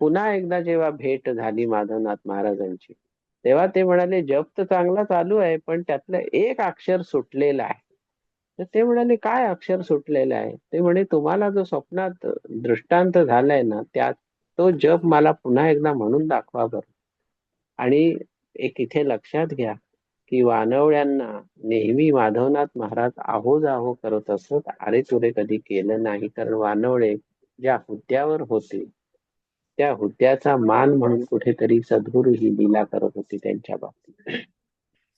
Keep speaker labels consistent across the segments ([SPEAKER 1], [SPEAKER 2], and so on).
[SPEAKER 1] पुन्हा एकदा जेव्हा भेट झाली माधवनाथ महाराजांची तेव्हा ते म्हणाले जप तर चांगला चालू आहे पण त्यातलं एक अक्षर सुटलेलं आहे. तर ते म्हणाले काय अक्षर सुटलेलं आहे? ते म्हणे तुम्हाला जो स्वप्नात दृष्टांत झालाय ना त्यात तो जप मला पुन्हा एकदा म्हणून दाखवा बरं. आणि एक इथे लक्षात घ्या की वानवळ्यांना नेहमी माधवनाथ महाराज आहो जाहो करत असत अरे तुरे कधी केलं नाही कारण वानवळे ज्या हुद्द्यावर होते त्या हुद्द्याचा मान म्हणून कुठेतरी सद्गुरू ही लीला करत होती त्यांच्या बाबतीत.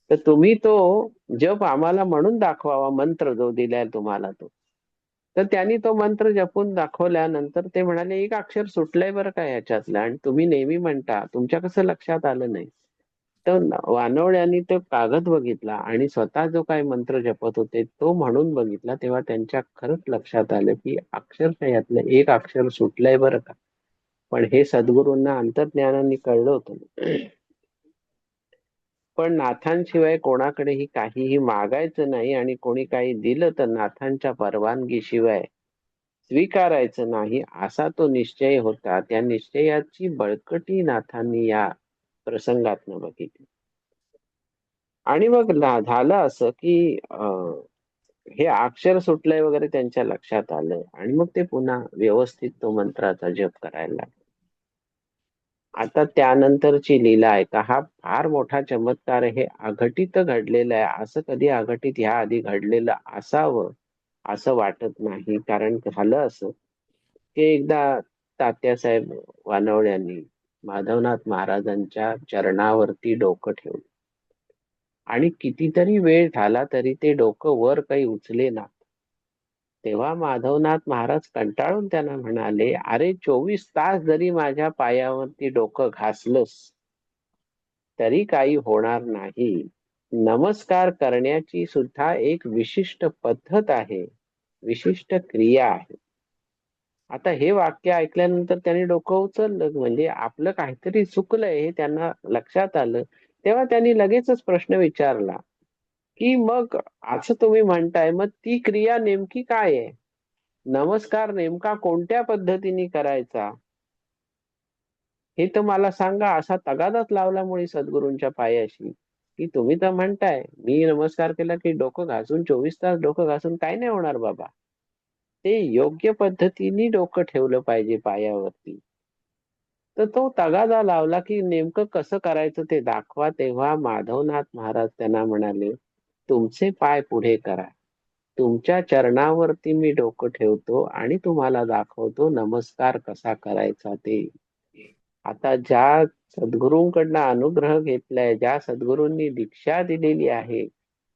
[SPEAKER 1] तर तुम्ही तो जप आम्हाला म्हणून दाखवावा मंत्र जो दिलाय तुम्हाला तो. तर त्यांनी तो मंत्र जपून दाखवल्यानंतर ते म्हणाले एक अक्षर सुटलंय बरं का याच्यातलं आणि तुम्ही नेहमी म्हणता तुमच्या कसं लक्षात आलं नाही? तर वानवड्याने तो कागद बघितला आणि स्वतः जो काही मंत्र जपत होते तो म्हणून बघितला तेव्हा त्यांच्या खरंच लक्षात आलं की अक्षरशः यातलं एक अक्षर सुटलंय बरं का. पण हे सद्गुरूंना अंतर्ज्ञानाने कळलं होतं. पण नाथांशिवाय कोणाकडेही काहीही मागायचं नाही आणि कोणी काही दिलं तर नाथांच्या परवानगीशिवाय स्वीकारायचं नाही असा तो निश्चय होता. त्या निश्चयाची बळकटी नाथांनी या प्रसंगात बघितली. आणि मग झालं असं की हे अक्षर सुटलंय वगैरे त्यांच्या लक्षात आलं आणि मग ते पुन्हा व्यवस्थित तो मंत्राचा जप करायला लागला. आता त्यानंतरची लीला आहे. का हा फार मोठा चमत्कार हे अघटित घडलेलं आहे. असं कधी अघटित ह्या आधी घडलेलं असावं असं वाटत नाही. कारण झालं असं की एकदा तात्यासाहेब वानवड्यांनी माधवनाथ महाराजांच्या चरणावरती डोकं ठेवलं. आणि कितीतरी वेळ झाला तरी ते डोकं वर काही उचले ना. तेव्हा माधवनाथ महाराज कंटाळून त्यांना म्हणाले अरे चोवीस तास जरी माझ्या पायावरती डोकं घासलंस तरी काही होणार नाही. नमस्कार करण्याची सुद्धा एक विशिष्ट पद्धत आहे विशिष्ट क्रिया आहे. आता हे वाक्य ऐकल्यानंतर त्यांनी डोकं उचललं म्हणजे आपलं काहीतरी चुकलंय हे त्यांना लक्षात आलं. तेव्हा त्यांनी लगेचच प्रश्न विचारला की मग असं तुम्ही म्हणताय मग ती क्रिया नेमकी काय आहे? नमस्कार नेमका कोणत्या पद्धतीने करायचा? हे तर मला सांगा असा तगादाच लावल्यामुळे सद्गुरूंच्या पायाशी. की तुम्ही तर म्हणताय मी नमस्कार केला की डोकं घासून चोवीस तास डोकं घासून काय नाही होणार बाबा? ते योग्य पद्धतीने डोकं ठेवलं पाहिजे पायावरती. तर तो तगादा लावला की नेमकं कसं करायचं ते दाखवा तेव्हा माधवनाथ महाराज त्यांना म्हणाले तुमचे पाय पुढे करा. तुमच्या चरणावरती मी डोकं ठेवतो आणि तुम्हाला दाखवतो नमस्कार कसा करायचा ते. आता ज्या सद्गुरूंकडनं अनुग्रह घेतलाय ज्या सद्गुरूंनी दीक्षा दिलेली आहे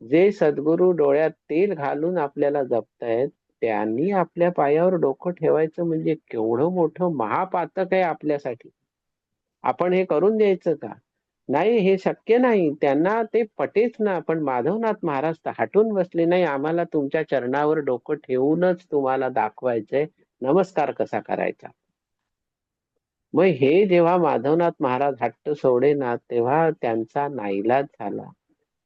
[SPEAKER 1] जे सद्गुरू डोळ्यात तेल घालून आपल्याला जपतायत त्यांनी आपल्या पायावर डोकं ठेवायचं म्हणजे केवढं मोठं महापातक आहे आपल्यासाठी. आपण हे करून द्यायचं का? नाही हे शक्य नाही. त्यांना ते पटेच ना. पण माधवनाथ महाराज हटून बसले नाही. आम्हाला तुमच्या चरणावर डोकं ठेवूनच तुम्हाला दाखवायचंय. नमस्कार कसा करायचा? मग हे जेव्हा माधवनाथ महाराज हट्ट सोडे ना तेव्हा त्यांचा नाईलाज झाला.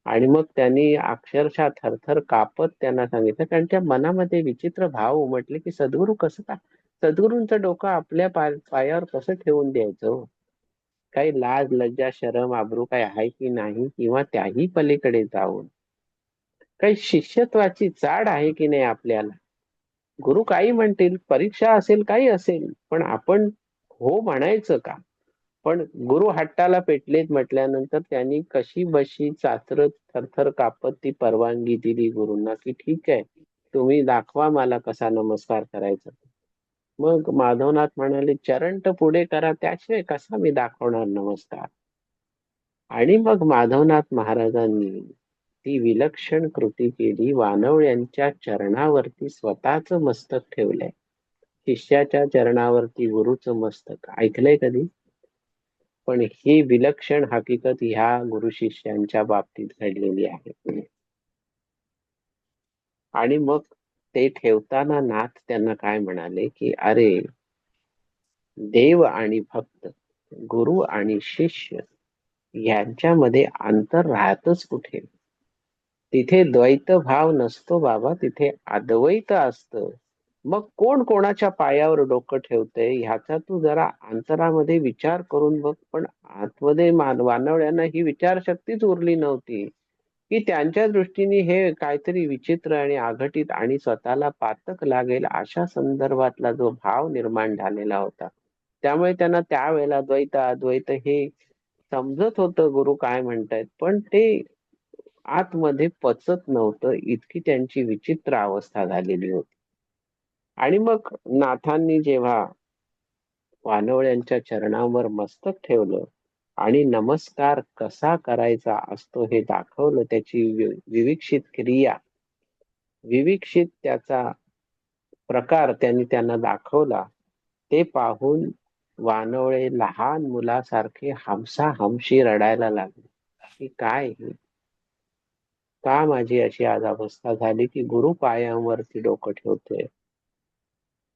[SPEAKER 1] आणि मग त्यांनी अक्षरशः थरथर कापत त्यांना सांगितलं. कारण त्या मनामध्ये विचित्र भाव उमटले की सद्गुरू कसं का? सद्गुरूंचं डोकं आपल्या पायावर कसं ठेवून द्यायचं हो? काही लाज लज्जा शरम आबरू काही आहे की नाही किंवा त्याही पलीकडे जाऊन? काही शिष्यत्वाची चाड आहे की नाही आपल्याला? गुरु काही म्हणतील परीक्षा असेल काही असेल पण आपण हो म्हणायचं का? पण गुरु हट्टाला पेटलेत म्हटल्यानंतर त्यांनी कशी बशी चात्र थरथर कापत ती परवानगी दिली गुरुंना की ठीक आहे तुम्ही दाखवा मला कसा नमस्कार करायचा. मग माधवनाथ म्हणाले चरण तर पुढे करा त्याशिवाय कसा मी दाखवणार? नमस्कार. आणि मग माधवनाथ महाराजांनी ती विलक्षण कृती केली. वानव यांच्या चरणावरती स्वतःच मस्तक ठेवलंय. शिष्याच्या चरणावरती गुरुचं मस्तक. ऐकलंय कधी? पण ही विलक्षण हकीकत ह्या गुरु शिष्यांच्या बाबतीत घडलेली आहे. आणि मग ते ठेवताना नाथ त्यांना काय म्हणाले की अरे देव आणि भक्त गुरु आणि शिष्य यांच्यामध्ये अंतर राहतच कुठे? तिथे द्वैत भाव नसतो बाबा तिथे अद्वैत असत. मग कोण कोणाच्या पायावर डोकं ठेवतंय? ह्याचा तू जरा अंतरामध्ये विचार करून बघ पण आतमध्ये मान वानवड्यांना ही विचारशक्तीच उरली नव्हती. की त्यांच्या दृष्टीने हे काहीतरी विचित्र आणि आघटित आणि स्वतःला पातक लागेल अशा संदर्भातला जो भाव निर्माण झालेला होता. त्यामुळे त्यांना त्यावेळेला द्वैत अद्वैत हे समजत होतं गुरु काय म्हणतायत. पण ते आतमध्ये पचत नव्हतं. इतकी त्यांची विचित्र अवस्था झालेली होती. आणि मग नाथांनी जेव्हा वानवळ्यांच्या चरणावर मस्तक ठेवलं आणि नमस्कार कसा करायचा असतो हे दाखवलं त्याची विविक्षित क्रिया. विविक्षित त्याचा प्रकार त्यांनी त्यांना दाखवला. ते पाहून वानवळे लहान मुलासारखे हमसा हमशी रडायला लागले. की काय का माझी अशी आज अवस्था झाली की गुरु पायांवरती डोकं ठेवतोय?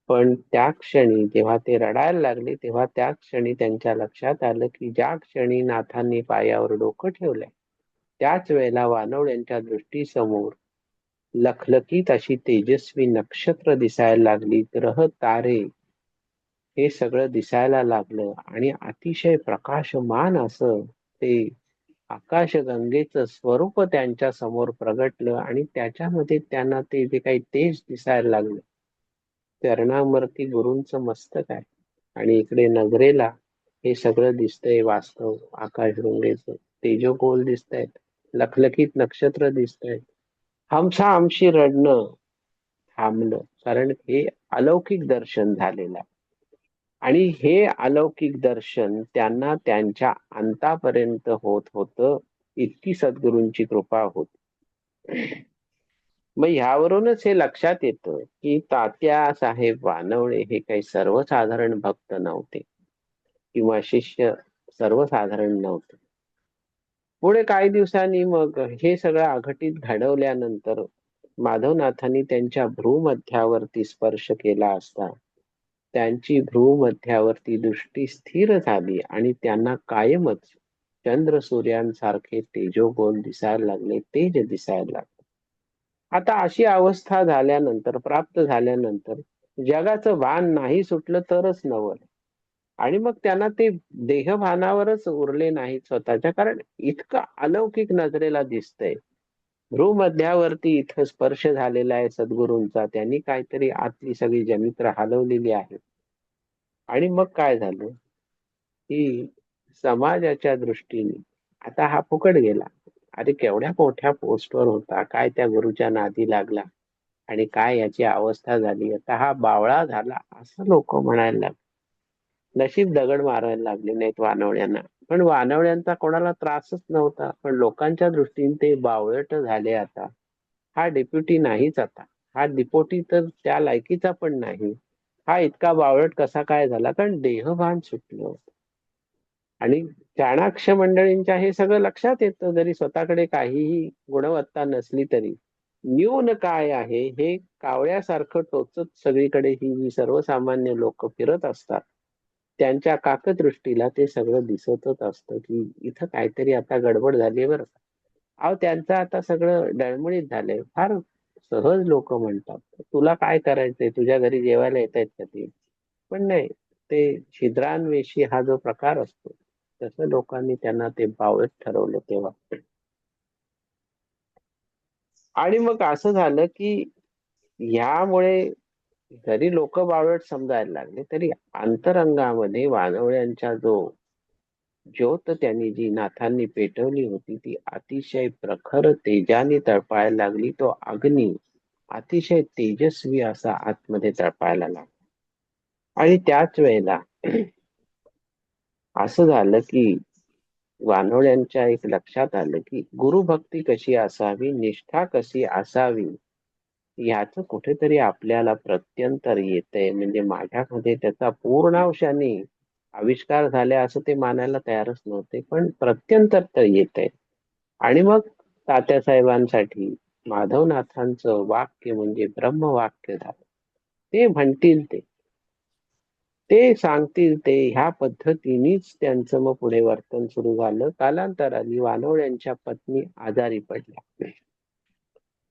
[SPEAKER 1] पण त्या क्षणी जेव्हा ते रडायला लागले तेव्हा त्या क्षणी त्यांच्या लक्षात आलं की ज्या क्षणी नाथांनी पायावर डोकं ठेवलंय त्याच वेळेला वानवड्यांच्या दृष्टीसमोर लखलखीत अशी तेजस्वी नक्षत्र दिसायला लागली. ग्रह तारे हे सगळं दिसायला लागलं आणि अतिशय प्रकाशमान असं ते आकाशगंगेच स्वरूप त्यांच्यासमोर प्रगटलं आणि त्याच्यामध्ये त्यांना ते जे काही तेज दिसायला लागलं चरणावरती गुरूंचं मस्तक आहे. आणि इकडे नगरेला हे सगळं दिसतंय वास्तव आकाश आकाशगंगेचं तेजोगोल दिसतायत लखलखीत नक्षत्र दिसतायत हमसा हमशी रडणं थांबलं. कारण हे अलौकिक दर्शन झालेलं आहे. आणि हे अलौकिक दर्शन त्यांना त्यांच्या अंतापर्यंत होत होतं. इतकी सद्गुरूंची कृपा होती. मग ह्यावरूनच हे लक्षात येतं की तात्या साहेब वानवळे हे काही सर्वसाधारण भक्त नव्हते. किंवा शिष्य सर्वसाधारण नव्हते. पुढे काही दिवसांनी मग हे सगळं आघटीत घडवल्यानंतर माधवनाथांनी त्यांच्या भ्रूमध्यावरती स्पर्श केला असता त्यांची भ्रूमध्यावरती दृष्टी स्थिर झाली आणि त्यांना कायमच चंद्र सूर्यांसारखे तेजोगोल दिसायला लागले तेज दिसायला लागले. आता अशी अवस्था झाल्यानंतर प्राप्त झाल्यानंतर जगाचं भान नाही सुटलं तरच नवल. आणि मग त्यांना ते देहभानावरच उरले नाही स्वतःच्या. कारण इतकं अलौकिक नजरेला दिसतंय. भ्रूमध्यावरती इथं स्पर्श झालेला आहे सद्गुरूंचा. त्यांनी काहीतरी आतली सगळी जमित्र हलवलेली आहे. आणि मग काय झालं? की समाजाच्या दृष्टीने आता हा फुकट गेला. अरे केवढ्या मोठ्या पोस्टवर होता. काय त्या गुरुच्या नादी लागला? आणि काय याची अवस्था झाली? आता हा बावळा झाला असं लोक म्हणायला लागले. नशीब दगड मारायला लागले नाहीत वानवड्यांना. पण वानवड्यांचा कोणाला त्रासच नव्हता. पण लोकांच्या दृष्टीने ते बावळट झाले आता. हा डेप्युटी नाहीच आता. हा डिपोटी तर त्या लायकीचा पण नाही. हा इतका बावळट कसा काय झाला? कारण देहभान सुटलं होतं. आणि चाणाक्ष मंडळींच्या हे सगळं लक्षात येतं जरी स्वतःकडे काहीही गुणवत्ता नसली तरी. न्यून काय आहे हे कावळ्यासारखं टोचत सगळीकडे ही सर्वसामान्य लोक फिरत असतात. त्यांच्या काकदृष्टीला ते सगळं दिसतच असतं की इथं काहीतरी आता गडबड झाली बरं अहो त्यांचं आता सगळं डळमळीत झालंय. फार सहज लोक म्हणतात तुला काय करायचंय? तुझ्या घरी जेवायला येत आहेत का ते? पण नाही ते छिद्रांवेशी हा जो प्रकार असतो तसं लोकांनी त्यांना ते बावळत ठरवलं तेव्हा. आणि मग असं झालं की यामुळे जरी लोक बावळट समजायला लागले तरी अंतरंगामध्ये वानवळ्यांच्या जो ज्योत त्यांनी जी नाथांनी पेटवली होती ती अतिशय प्रखर तेजाने तळपायला लागली. तो अग्नी अतिशय तेजस्वी असा आतमध्ये तळपायला लागला. आणि त्याच वेळेला असं झालं की वानोळ्यांच्या एक लक्षात आलं की गुरुभक्ती कशी असावी निष्ठा कशी असावी याच कुठेतरी आपल्याला प्रत्यंतर येतंय. म्हणजे माझ्यामध्ये त्याचा पूर्णांशाने आविष्कार झाले असं ते मानायला तयारच नव्हते पण प्रत्यंतर तर येत आहे आणि मग तात्यासाहेबांसाठी माधवनाथांचं वाक्य म्हणजे ब्रह्मवाक्य झालं. ते म्हणतील ते. ते सांगतील ते ह्या पद्धतीनेच त्यांचं मग पुढे वर्तन सुरू झालं. कालांतराने वानवड्यांच्या पत्नी आजारी पडल्या.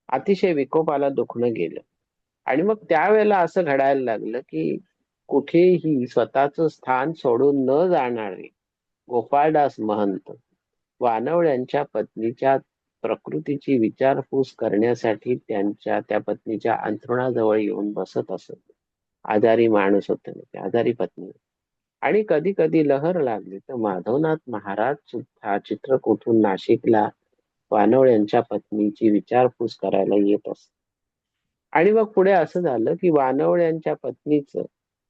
[SPEAKER 1] अतिशय विकोपाला दुखणं गेलं. आणि मग त्यावेळेला असं घडायला लागलं की कुठेही स्वतःचं स्थान सोडून न जाणारे गोपाळदास महंत वानवड्यांच्या पत्नीच्या प्रकृतीची विचारपूस करण्यासाठी त्यांच्या त्या पत्नीच्या अंथरुणाजवळ येऊन बसत असत. आजारी माणूस होत ते आजारी पत्नी आणि कधी कधी लहर लागली तर माधवनाथ महाराज सुद्धा चित्रकूटून नाशिकला वानवळ यांच्या पत्नीची विचारपूस करायला येत असत. आणि मग पुढे असं झालं की वानवळ यांच्या पत्नीचं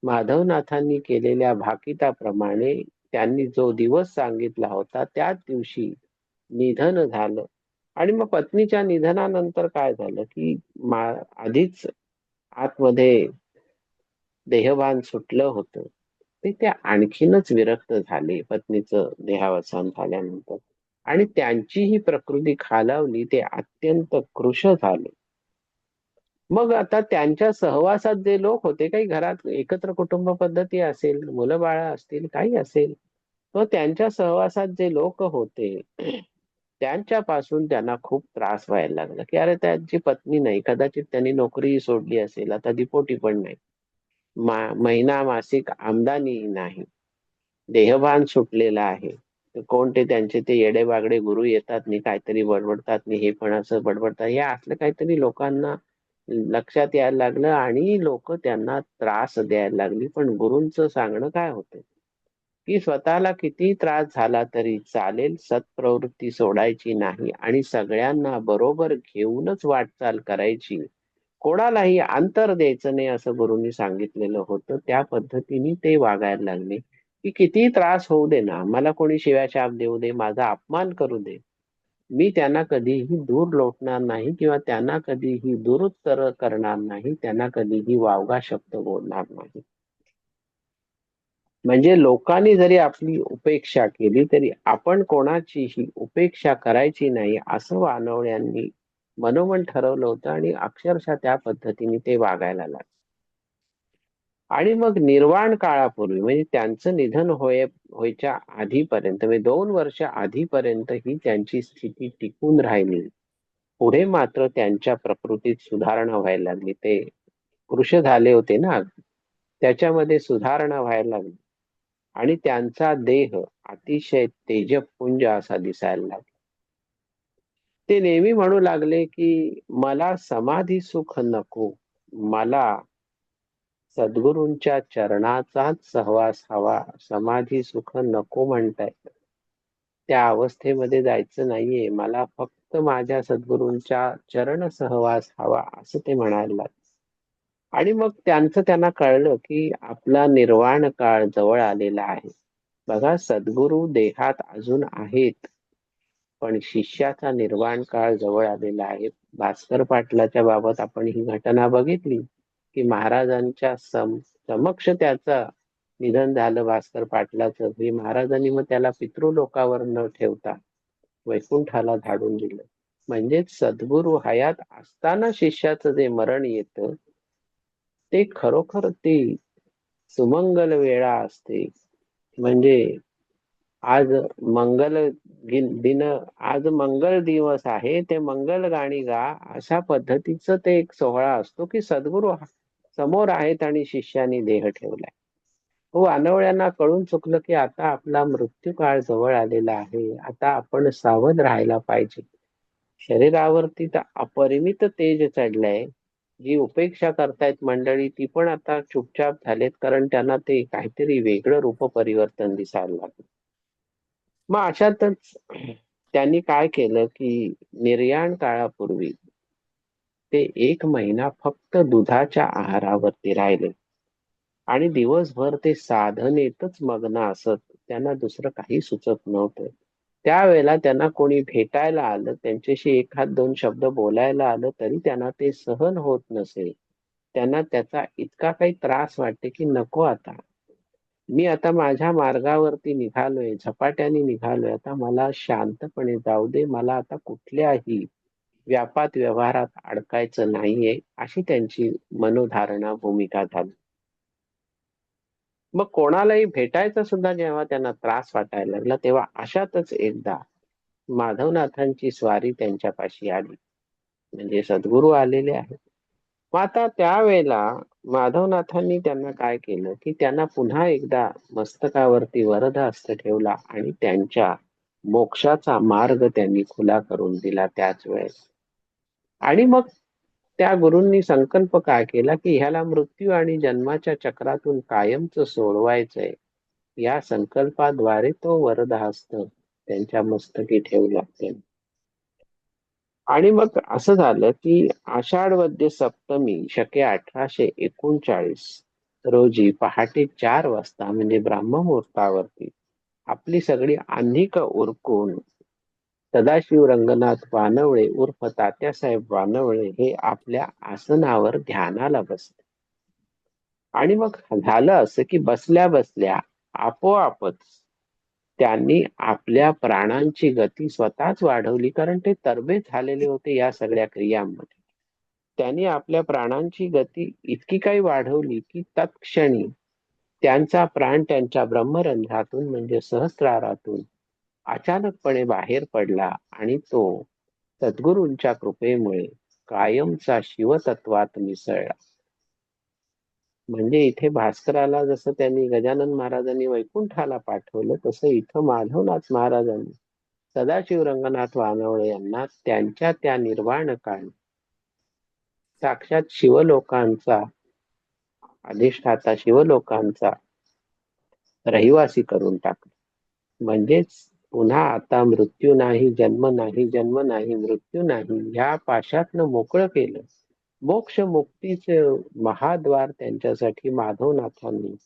[SPEAKER 1] माधवनाथांनी केलेल्या भाकिताप्रमाणे त्यांनी जो दिवस सांगितला होता त्याच दिवशी निधन झालं. आणि मग पत्नीच्या निधनानंतर काय झालं की मा आधीच आतमध्ये देहभान सुटलं होतं. ते त्या आणखीनच विरक्त झाले पत्नीचं देहावसान झाल्यानंतर. आणि त्यांची ही प्रकृती खालावली ते अत्यंत कृश झाले. मग आता त्यांच्या सहवासात जे लोक होते काही घरात एकत्र कुटुंब पद्धती असेल मुलं बाळ असतील काही असेल तो त्यांच्या सहवासात जे लोक होते त्यांच्यापासून त्यांना खूप त्रास व्हायला लागला. की अरे त्यांची पत्नी नाही कदाचित त्यांनी नोकरी सोडली असेल आता दिपोटी पण नाही. मा महिना मासिक आमदानी नाही. देहभान सुटलेला आहे. कोणते त्यांचे ते येडे बागडे गुरु येतात नि काहीतरी बडबडतात नि हे पण असं बडबडतात. हे असलं काहीतरी लोकांना लक्षात यायला लागलं आणि लोक त्यांना त्रास द्यायला लागली. पण गुरूंचं सांगणं काय होतं? की स्वतःला किती त्रास झाला तरी चालेल सत्प्रवृत्ती सोडायची नाही आणि सगळ्यांना बरोबर घेऊनच वाटचाल करायची. कोणालाही अंतर द्यायचं नाही असं गुरुंनी सांगितलेलं होतं. त्या पद्धतीने ते वागायला लागले. की किती त्रास होऊ दे ना मला कोणी शिव्या शाप देऊ दे माझा अपमान करू दे. मी त्यांना कधीही दूर लोटणार नाही किंवा त्यांना कधीही दुरुत्तर करणार नाही त्यांना कधीही वावगा शब्द बोलणार नाही. म्हणजे लोकांनी जरी आपली उपेक्षा केली तरी आपण कोणाचीही उपेक्षा करायची नाही असं वानवड्यांनी मनोमन ठरवलं होतं आणि अक्षरशः त्या पद्धतीने ते वागायला लागले. आणि मग निर्वाण काळापूर्वी म्हणजे त्यांचं निधन होय होयच्या आधीपर्यंत म्हणजे दोन वर्ष आधीपर्यंत ही त्यांची स्थिती टिकून राहिली. पुढे मात्र त्यांच्या प्रकृतीत सुधारणा व्हायला लागली. ते पुरुष झाले होते ना. त्याच्यामध्ये सुधारणा व्हायला लागली. आणि त्यांचा देह अतिशय तेजपुंज असा दिसायला लागला. ते नेहमी म्हणू लागले की मला समाधी सुख नको. मला सद्गुरूंच्या चरणाचाच सहवास हवा. समाधी सुख नको म्हणताय. त्या अवस्थेमध्ये जायचं नाहीये. मला फक्त माझ्या सद्गुरूंच्या चरण सहवास हवा असं ते म्हणायला आणि मग त्यांचं त्यांना कळलं की आपला निर्वाण काळ जवळ आलेला आहे. बघा सद्गुरू देहात अजून आहेत. पण शिष्याचा निर्वाण काळ जवळ आलेला आहे. भास्कर पाटलाच्या बाबत आपण ही घटना बघितली की महाराजांच्या सम समक्ष त्याचं निधन झालं भास्कर पाटलाचं. हे महाराजांनी मग त्याला पितृलोकावर न ठेवता वैकुंठाला धाडून दिलं. म्हणजेच सद्गुरू हयात असताना शिष्याचं जे मरण येतं ते खरोखर ते सुमंगल वेळा असते. म्हणजे आज मंगल दिन आज मंगल दिवस आहे ते मंगल गाणी गा अशा पद्धतीचं ते एक सोहळा असतो की सद्गुरू समोर आहेत आणि शिष्यानी देह ठेवलाय. हो अनवळ्यांना कळून चुकलं की आता आपला मृत्यू काळ जवळ आलेला आहे. आता आपण सावध राहायला पाहिजे. शरीरावरती तर अपरिमित तेज चढलंय. जी उपेक्षा करतायत मंडळी ती पण आता चुपचाप झालेत कारण त्यांना ते काहीतरी वेगळं रूप परिवर्तन दिसायला लागलं. मग अशातच त्यांनी काय केलं की निर्याण काळापूर्वी ते एक महिना फक्त दुधाच्या आहारावरती राहिले. आणि दिवसभर ते साधनेतच मग्न असत त्यांना दुसरं काही सुचत नव्हतं. त्यावेळेला त्यांना कोणी भेटायला आलं त्यांच्याशी एखाद दोन शब्द बोलायला आलं तरी त्यांना ते सहन होत नसे. त्यांना त्याचा इतका काही त्रास वाटते की नको आता. मी आता माझ्या मार्गावरती निघालोय झपाट्याने निघालोय. आता मला शांतपणे जाऊ दे. मला आता कुठल्याही व्यापात व्यवहारात अडकायचं नाहीये अशी त्यांची मनोधारणा भूमिका झाली. मग कोणालाही भेटायचा सुद्धा जेव्हा त्यांना त्रास वाटायला लागला तेव्हा अशातच एकदा माधवनाथांची स्वारी त्यांच्यापाशी आली. म्हणजे सद्गुरू आलेले आहेत. मग आता त्यावेळेला माधवनाथांनी त्यांना काय केलं? की त्यांना पुन्हा एकदा मस्तकावरती वरदहस्त ठेवला आणि त्यांच्या मोक्षाचा मार्ग त्यांनी खुला करून दिला त्याच वेळेस. आणि मग त्या गुरूंनी संकल्प काय केला? की ह्याला मृत्यू आणि जन्माच्या चक्रातून कायमच सोडवायचंय. या संकल्पाद्वारे तो वरदहस्त त्यांच्या मस्तकी ठेवला त्यांनी आणि मग असं झालं की आषाढ वद्य सप्तमी शके अठराशे एकोणचाळीस रोजी पहाटे चार वाजता म्हणजे ब्राह्ममुहूर्तावरती आपली सगळी आन्निक उरकून सदाशिव रंगनाथ वानवळे उर्फ तात्यासाहेब वानवळे हे आपल्या आसनावर ध्यानाला बसले. आणि मग झालं असं की बसल्या बसल्या आपोआपच त्यांनी आपल्या प्राणांची गती स्वतःच वाढवली कारण ते तरबे झालेले होते या सगळ्या क्रियांमध्ये. त्यांनी आपल्या प्राणांची गती इतकी काही वाढवली की तत्क्षणी त्यांचा प्राण त्यांच्या ब्रह्मरंध्रातून म्हणजे सहस्रारातून अचानकपणे बाहेर पडला आणि तो सद्गुरूंच्या कृपेमुळे कायमचा शिवतत्वात मिसळला. म्हणजे इथे भास्कराला जसं त्यांनी गजानन महाराजांनी वैकुंठाला पाठवलं तसं इथं माधवनाथ महाराजांनी सदाशिव रंगनाथ वानवळे यांना त्यांच्या त्या निर्वाण काळी साक्षात शिवलोकांचा अधिष्ठाता शिवलोकांचा रहिवासी करून टाकलं. म्हणजेच पुन्हा आता मृत्यू नाही जन्म नाही जन्म नाही मृत्यू नाही ह्या पाशातनं मोकळं केलं. मोक्ष मुक्तीचे महाद्वार त्यांच्यासाठी माधवनाथांनी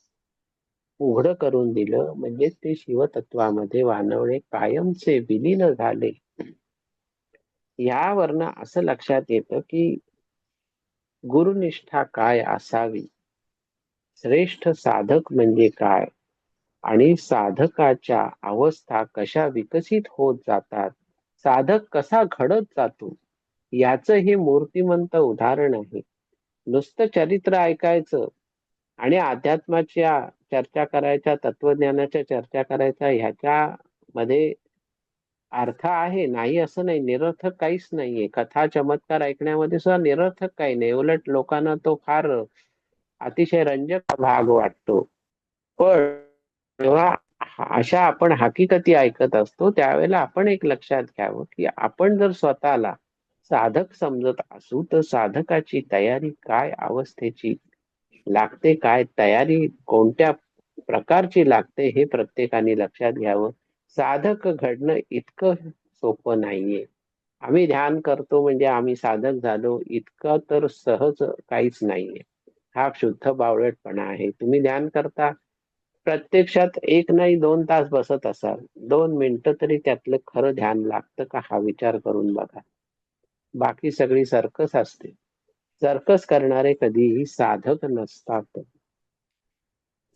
[SPEAKER 1] उघड करून दिलं. म्हणजे ते शिवतत्वामध्ये वानवणे कायमचे विलीन झाले. यावरनं असं लक्षात येतं की गुरुनिष्ठा काय असावी? श्रेष्ठ साधक म्हणजे काय? आणि साधकाच्या अवस्था कशा विकसित होत जातात? साधक कसा घडत जातो? याच हे मूर्तिमंत उदाहरण आहे. नुसतं चरित्र ऐकायचं आणि अध्यात्माच्या चर्चा करायच्या तत्वज्ञानाच्या चर्चा करायच्या ह्याच्या मध्ये अर्थ आहे? नाही असं नाही. निरर्थक काहीच नाहीये. कथा चमत्कार ऐकण्यामध्ये सुद्धा निरर्थक काही नाही. उलट लोकांना तो फार अतिशय रंजक भाग वाटतो. पण जेव्हा अशा आपण हकीकती ऐकत असतो त्यावेळेला आपण एक लक्षात घ्यावं की आपण जर स्वतःला साधक समजत असू तर साधकाची तयारी काय अवस्थेची लागते काय तयारी कोणत्या प्रकारची लागते हे प्रत्येकाने लक्षात घ्यावं. साधक घडणं इतकं सोपं नाहीये. आम्ही ध्यान करतो म्हणजे आम्ही साधक झालो इतकं तर सहज काहीच नाहीये. हा शुद्ध बावळटपणा आहे. तुम्ही ध्यान करता प्रत्यक्षात एक नाही दोन तास बसत असाल. दोन मिनिटं तरी त्यातलं खरं ध्यान लागतं का हा विचार करून बघा. बाकी सगळी सर्कस असते. सर्कस करणारे कधीही साधक नसतात.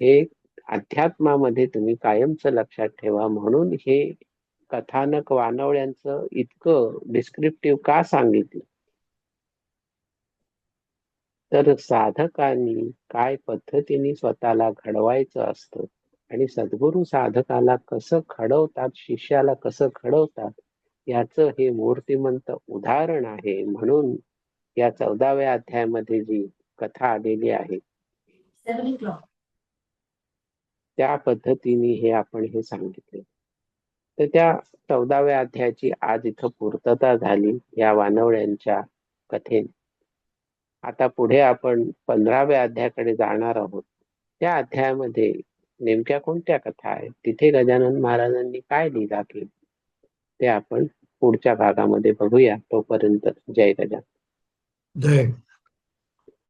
[SPEAKER 1] हे अध्यात्मामध्ये तुम्ही कायमच लक्षात ठेवा. म्हणून हे कथानक वानवळ्यांचं इतकं डिस्क्रिप्टिव्ह का सांगितलं? तर साधकांनी काय पद्धतीने स्वतःला घडवायचं असतं? आणि सद्गुरू साधकाला कसं घडवतात शिष्याला कसं घडवतात याचं हे मूर्तिमंत उदाहरण आहे म्हणून या चौदाव्या अध्यायामध्ये जी कथा आलेली आहे. त्या पद्धतीने हे आपण हे सांगितले. तर त्या चौदाव्या अध्यायाची आज इथं पूर्तता झाली या वानवड्यांच्या कथेने. आता पुढे आपण पंधराव्या अध्यायाकडे जाणार आहोत. त्या अध्यायामध्ये नेमक्या कोणत्या कथा आहेत? तिथे गजानन महाराजांनी काय लिहिला की ते आपण पुढच्या भागामध्ये बघूया तोपर्यंत जय गजान
[SPEAKER 2] जय.